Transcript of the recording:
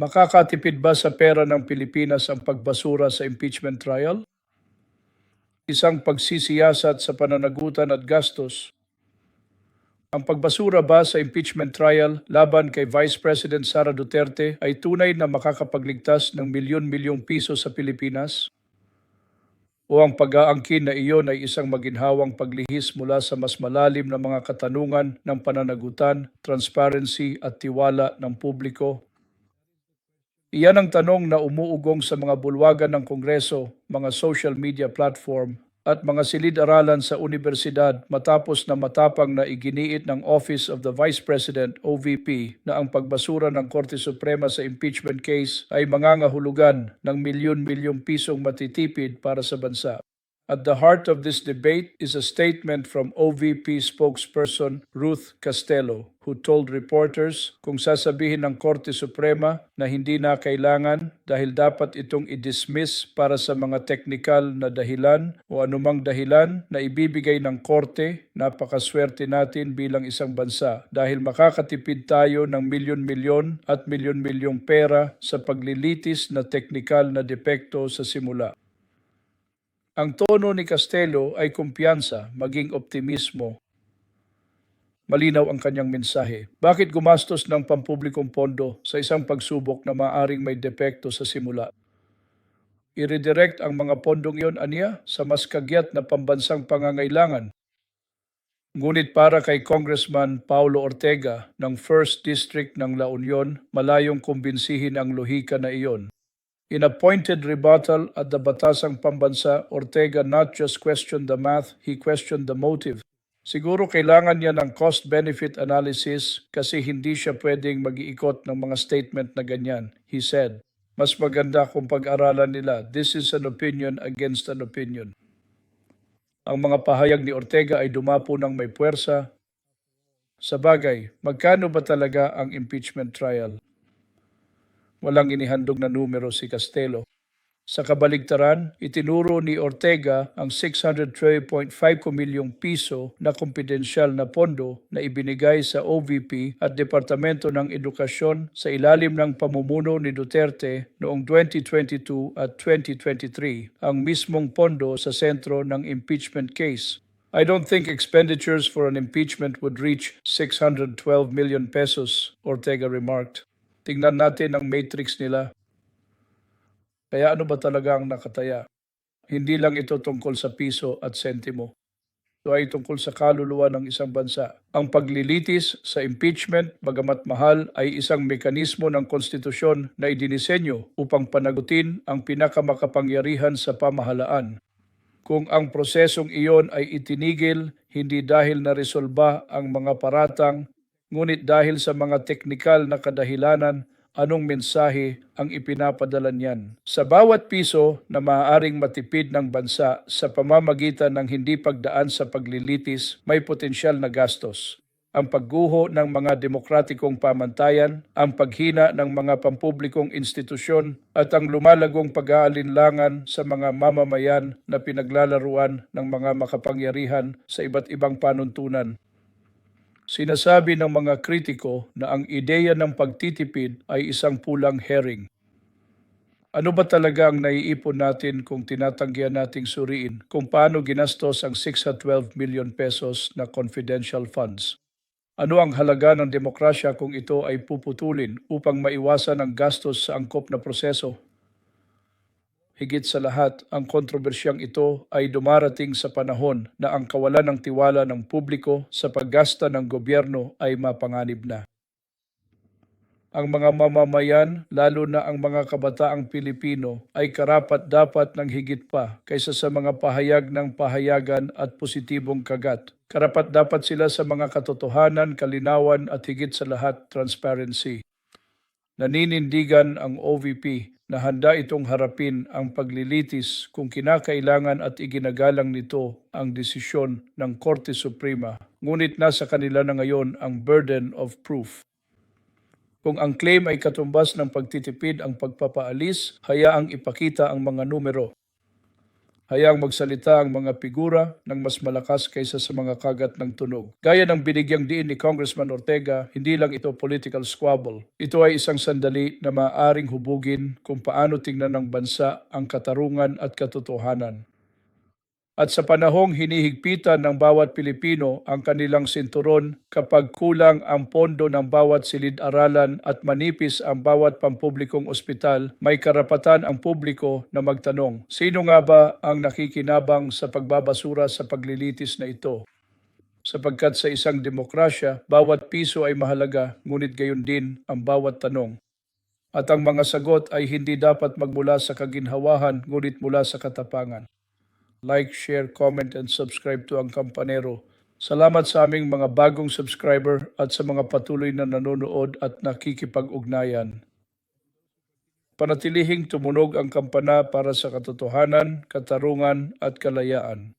Makakatipid ba sa pera ng Pilipinas ang pagbasura sa impeachment trial? Isang pagsisiyasat sa pananagutan at gastos. Ang pagbasura ba sa impeachment trial laban kay Vice President Sara Duterte ay tunay na makakapagligtas ng milyon-milyong piso sa Pilipinas? O ang pag-aangkin na iyon ay isang maginhawang paglihis mula sa mas malalim na mga katanungan ng pananagutan, transparency at tiwala ng publiko Iyan ang tanong na umuugong sa mga bulwagan ng Kongreso, mga social media platform at mga silid-aralan sa universidad matapos na matapang na iginiit ng Office of the Vice President OVP na ang pagbasura ng Korte Suprema sa impeachment case ay mangangahulugan ng milyon-milyong pisong matitipid para sa bansa. At the heart of this debate is a statement from OVP spokesperson Ruth Castello, who told reporters kung sasabihin ng Korte Suprema na hindi na kailangan dahil dapat itong i-dismiss para sa mga teknikal na dahilan o anumang dahilan na ibibigay ng Korte, napakaswerte natin bilang isang bansa dahil makakatipid tayo ng milyon-milyon at milyon-milyong pera sa paglilitis na teknikal na depekto sa simula. Ang tono ni Castelo ay kumpiyansa, maging optimismo. Malinaw ang kanyang mensahe. Bakit gumastos ng pampublikong pondo sa isang pagsubok na maaring may depekto sa simula? I-redirect ang mga pondong iyon aniya sa mas kagyat na pambansang pangangailangan. Ngunit para kay Congressman Paulo Ortega ng 1st District ng La Union, malayong kumbinsihin ang lohika na iyon. In a pointed rebuttal at the Batasang Pambansa, Ortega not just questioned the math, he questioned the motive. Siguro kailangan niya ng cost-benefit analysis kasi hindi siya pwedeng mag-iikot ng mga statement na ganyan. He said, mas maganda kung pag-aralan nila, this is an opinion against an opinion. Ang mga pahayag ni Ortega ay dumapo ng may puwersa. Sa bagay, magkano ba talaga ang impeachment trial? Walang inihandog na numero si Castelo. Sa kabaligtaran, itinuro ni Ortega ang 612.5 milyong piso na kumpidensyal na pondo na ibinigay sa OVP at Departamento ng Edukasyon sa ilalim ng pamumuno ni Duterte noong 2022 at 2023, ang mismong pondo sa sentro ng impeachment case. I don't think expenditures for an impeachment would reach 612 million pesos, Ortega remarked. Tingnan natin ang matrix nila. Kaya ano ba talaga ang nakataya? Hindi lang ito tungkol sa piso at sentimo. Ito ay tungkol sa kaluluwa ng isang bansa. Ang paglilitis sa impeachment, bagamat mahal, ay isang mekanismo ng konstitusyon na idinisenyo upang panagutin ang pinakamakapangyarihan sa pamahalaan. Kung ang prosesong iyon ay itinigil, hindi dahil na resolba ang mga paratang, ngunit dahil sa mga teknikal na kadahilanan, anong mensahe ang ipinapadala niyan. Sa bawat piso na maaaring matipid ng bansa sa pamamagitan ng hindi pagdaan sa paglilitis, may potensyal na gastos. Ang pagguho ng mga demokratikong pamantayan, ang paghina ng mga pampublikong institusyon at ang lumalagong pag-aalinlangan sa mga mamamayan na pinaglalaruan ng mga makapangyarihan sa iba't ibang panuntunan. Sinasabi ng mga kritiko na ang ideya ng pagtitipid ay isang pulang herring. Ano ba talaga ang naiipon natin kung tinatanggihan nating suriin kung paano ginastos ang 612 million pesos na confidential funds? Ano ang halaga ng demokrasya kung ito ay puputulin upang maiwasan ang gastos sa angkop na proseso? Higit sa lahat, ang kontrobersyang ito ay dumarating sa panahon na ang kawalan ng tiwala ng publiko sa paggasta ng gobyerno ay mapanganib na. Ang mga mamamayan, lalo na ang mga kabataang Pilipino, ay karapat dapat ng higit pa kaysa sa mga pahayag ng pahayagan at positibong kagat. Karapat dapat sila sa mga katotohanan, kalinawan at higit sa lahat transparency. Naninindigan ang OVP na handa itong harapin ang paglilitis kung kinakailangan at iginagalang nito ang desisyon ng Korte Suprema. Ngunit nasa kanila na ngayon ang burden of proof. Kung ang claim ay katumbas ng pagtitipid ang pagpapaalis, hayaang ipakita ang mga numero. Hayang magsalita ang mga figura ng mas malakas kaysa sa mga kagat ng tunog. Gaya ng binigyang diin ni Congressman Ortega, hindi lang ito political squabble. Ito ay isang sandali na maaaring hubugin kung paano tingnan ng bansa ang katarungan at katotohanan. At sa panahong hinihigpitan ng bawat Pilipino ang kanilang sinturon kapag kulang ang pondo ng bawat silid-aralan at manipis ang bawat pampublikong ospital, may karapatan ang publiko na magtanong, sino nga ba ang nakikinabang sa pagbabasura sa paglilitis na ito? Sapagkat sa isang demokrasya, bawat piso ay mahalaga, ngunit gayon din ang bawat tanong. At ang mga sagot ay hindi dapat magmula sa kaginhawahan, ngunit mula sa katapangan like, share, comment, and subscribe to ang Kampanero. Salamat sa aming mga bagong subscriber at sa mga patuloy na nanonood at nakikipag-ugnayan. Panatilihing tumunog ang kampana para sa katotohanan, katarungan at kalayaan.